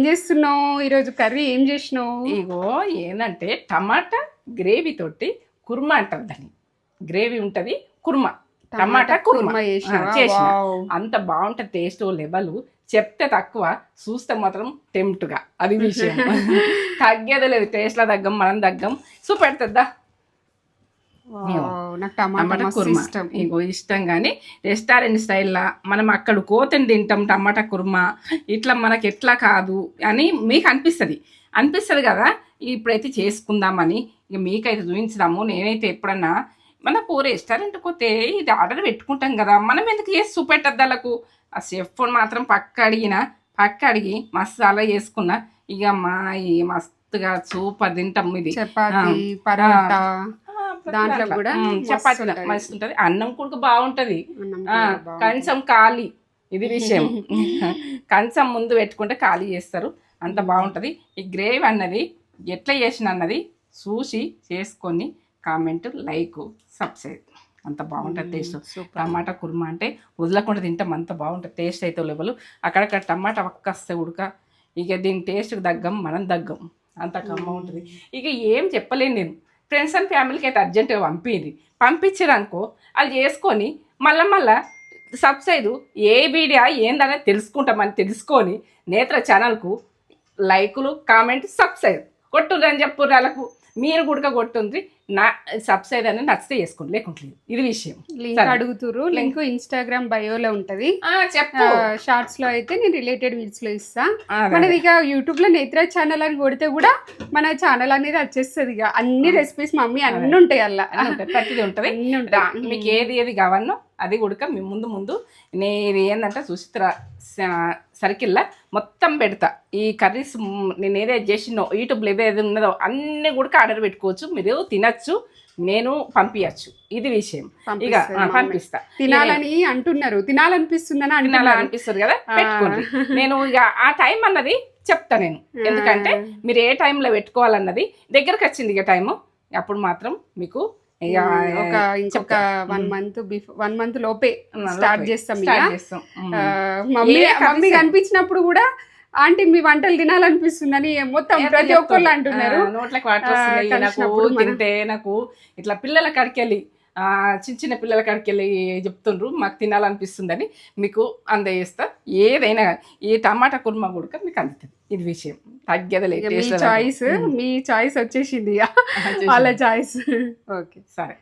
ఏం చేస్తున్నావు? ఈరోజు కర్రీ ఏం చేసినావు? ఇగో ఏంటంటే టమాటా గ్రేవీ తోటి కుర్మా అంటారు దాన్ని. గ్రేవీ ఉంటది కుర్మా. టమాటా కుర్మా? చేసిన. అంత బాగుంటది టేస్ట్ లెవెల్. చెప్తే తక్కువ చూస్తే మాత్రం టెంప్ట్గా అది విషయం. తగ్గేది లేదు టేస్ట్లో తగ్గం మనం తగ్గం. చూపెడుతుందా వావ్, నాకు టమాటా మస్తు కుర్మా. ఇష్టం. ఇగో ఇష్టం కానీ రెస్టారెంట్ స్టైల్లో మనం అక్కడ కోతని తింటాం టమాటా కుర్మా ఇట్లా మనకి ఎట్లా కాదు అని మీకు అనిపిస్తుంది. అనిపిస్తుంది కదా ఇప్పుడైతే చేసుకుందామని. ఇక మీకైతే చూపించుదాము నేనైతే ఎప్పుడన్నా మనకు రెస్టారెంట్కి పోతే ఇది ఆర్డర్ పెట్టుకుంటాం కదా మనం ఎందుకు చేసి చూపెట్టద్దాలకు ఆ షెఫ్ మాత్రం పక్క అడిగిన పక్క అడిగి మసాలా చేసుకున్నా ఇక మా ఈ మస్తుగా సూపర్ తింటాం ఇది. చపాతి పరోటా దాంట్లో. కూడా ఉమ్, మస్తు చపాతీ ఉంటది. అన్నం కూడా బాగుంటది. కంచం ఖాళీ. ఇది విషయం. కంచం ముందు పెట్టుకుంటే ఖాళీ చేస్తారు. అంత బాగుంటది. ఈ గ్రేవ్ అన్నది ఎట్లా చేసిన అన్నది చూసి చేసుకొని కామెంట్ లైక్ సబ్స్క్రైబ్. అంత బాగుంటుంది టేస్ట్. టమాటా కుర్మా అంటే వదలకుండా తింటాం. అంత బాగుంటుంది. టేస్ట్ అయితే లెవెల్. అక్కడక్కడ టమాటా వస్తే ఉడక. ఇక దీని టేస్ట్కి దగ్గం మనం దగ్గం అంత కమ్మ ఉంటుంది. ఇక ఏం చెప్పలేను నేను. ఫ్రెండ్స్ అండ్ ఫ్యామిలీకి అయితే అర్జెంటుగా పంపింది పంపించారు అది చేసుకొని మళ్ళా మళ్ళా సబ్స్క్రైబ్ ఏ వీడియో ఏందనేది తెలుసుకుంటామని తెలుసుకొని నేత్ర ఛానల్కు లైకులు కామెంట్ సబ్స్క్రైబ్ కొట్టుర్రని అని చెప్పుర్రు వాళ్ళకు మీరు గుడక కొట్టుంది నా సబ్స్క్రైబ్ అనేది నచ్చితే చేసుకోండి లేకుంటలేదు ఇది విషయం. లింక్. అడుగుతురు లింక్ ఇన్స్టాగ్రామ్ బయోలో ఉంటది. షార్ట్స్లో అయితే నేను రిలేటెడ్ వీడియోస్లో ఇస్తా. మనది ఇక యూట్యూబ్లో నేత్ర ఛానల్ అని కొడితే కూడా మన ఛానల్ అనేది వచ్చేస్తుంది ఇక. అన్ని రెసిపీస్ మమ్మీ అన్ని ఉంటాయి అలా. ప్రతిదీ ఉంటుంది. మీకు ఏది ఏది కావాలనో అది కూడా మీ ముందు ముందు నేను ఏంటంటే సుచిత్ర సర్కిల్లో మొత్తం పెడతా. ఈ కర్రీస్ నేను ఏదైతే చేసినో యూట్యూబ్లో ఏదేది ఉన్నదో అన్నీ కూడా ఆర్డర్ పెట్టుకోవచ్చు. మీరు తినచ్చు నేను పంపించచ్చు ఇది విషయం. ఇక. పంపిస్తా. తినాలని అంటున్నారు. తినాలనిపిస్తుందని అనిపిస్తుంది కదా. పెట్టుకోండి. నేను ఇక ఆ టైం అన్నది చెప్తా నేను. ఎందుకంటే మీరు ఏ టైంలో పెట్టుకోవాలన్నది దగ్గరకు వచ్చింది ఇక టైము. అప్పుడు మాత్రం మీకు ఒక ఇంకొక. One. Month before one month లోపే స్టార్ట్ చేస్తాం మమ్మీ మమ్మీ. కనిపించినప్పుడు కూడా ఆంటీ మీ వంటలు తినాలనిపిస్తుందని మొత్తం ప్రతి. ఒక్కళ్ళు అంటున్నారు నోట్లకు వాటర్ తింటే నాకు ఇట్లా పిల్లల కాడికెళ్ళి ఆ, చిన్న చిన్న పిల్లల కాడికెళ్ళి చెప్తుండ్రు మాకు తినాలనిపిస్తుందని మీకు అందజేస్తా ఏదైనా ఈ టమాటా కుర్మా కూడా మీకు అందుతుంది ఇది విషయం. తగ్గేది ఇక మీ చాయిస్ మీ చాయిస్ వచ్చేసింది. వాళ్ళ చాయిస్. ఓకే సరే.